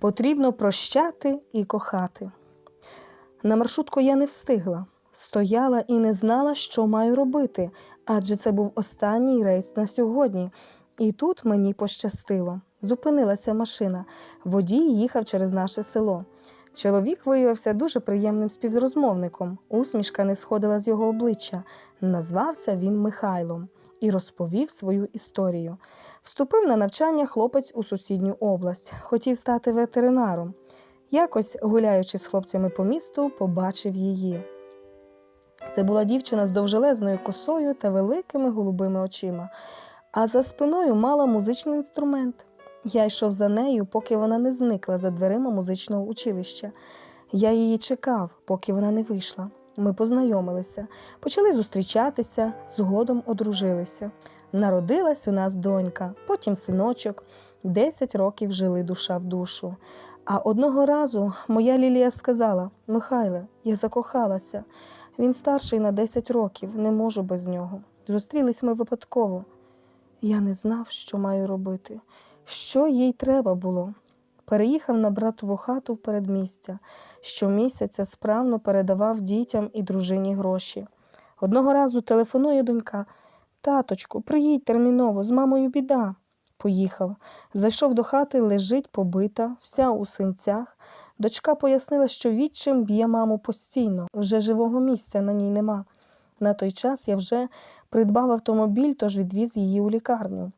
Потрібно прощати і кохати. На маршрутку я не встигла, стояла і не знала, що маю робити, адже це був останній рейс на сьогодні. І тут мені пощастило. Зупинилася машина. Водій їхав через наше село. Чоловік виявився дуже приємним співрозмовником. Усмішка не сходила з його обличчя. Назвався він Михайлом і розповів свою історію. Вступив на навчання хлопець у сусідню область, хотів стати ветеринаром. Якось, гуляючи з хлопцями по місту, побачив її. Це була дівчина з довжелезною косою та великими голубими очима, а за спиною мала музичний інструмент. Я йшов за нею, поки вона не зникла за дверима музичного училища. Я її чекав, поки вона не вийшла. Ми познайомилися, почали зустрічатися, згодом одружилися. Народилась у нас донька, потім синочок. Десять років жили душа в душу. А одного разу моя Лілія сказала: Михайле, я закохалася. Він старший на 10 років, не можу без нього. Зустрілись ми випадково. Я не знав, що маю робити, що їй треба було. Переїхав на братову хату в передмістя. Щомісяця справно передавав дітям і дружині гроші. Одного разу телефонує донька: Таточку, приїдь терміново, з мамою біда. Поїхав. Зайшов до хати, лежить побита, вся у синцях. Дочка пояснила, що відчим б'є маму постійно, вже живого місця на ній нема. На той час я вже придбав автомобіль, тож відвіз її у лікарню.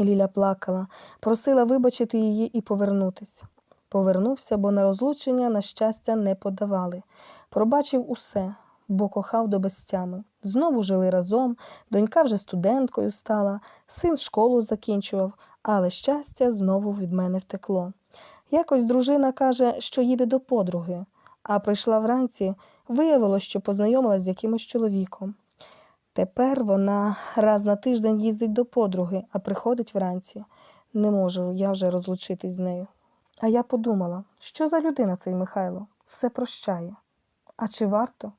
Ліля плакала, просила вибачити її і повернутися. Повернувся, бо на розлучення, на щастя, не подавали. Пробачив усе, бо кохав до безтями. Знову жили разом, донька вже студенткою стала, син школу закінчував, але щастя знову від мене втекло. Якось дружина каже, що їде до подруги, а прийшла вранці, виявилось, що познайомилась з якимось чоловіком. Тепер вона раз на тиждень їздить до подруги, а приходить вранці. Не можу я вже розлучитись з нею. А я подумала, що за людина цей Михайло? Все прощає. А чи варто?